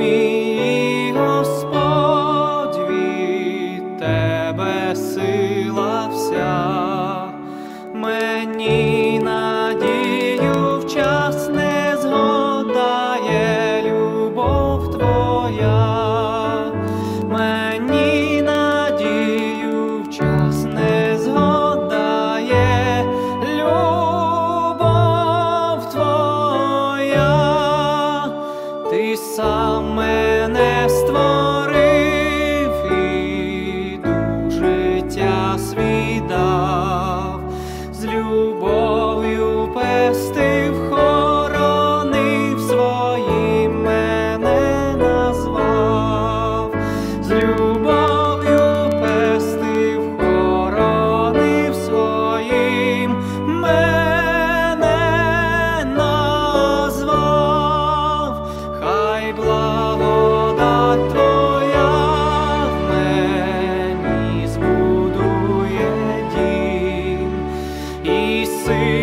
Мій Господь від тебе сила мені надію в час не згодає любов твоя, сам мене створив і дав з любов. see.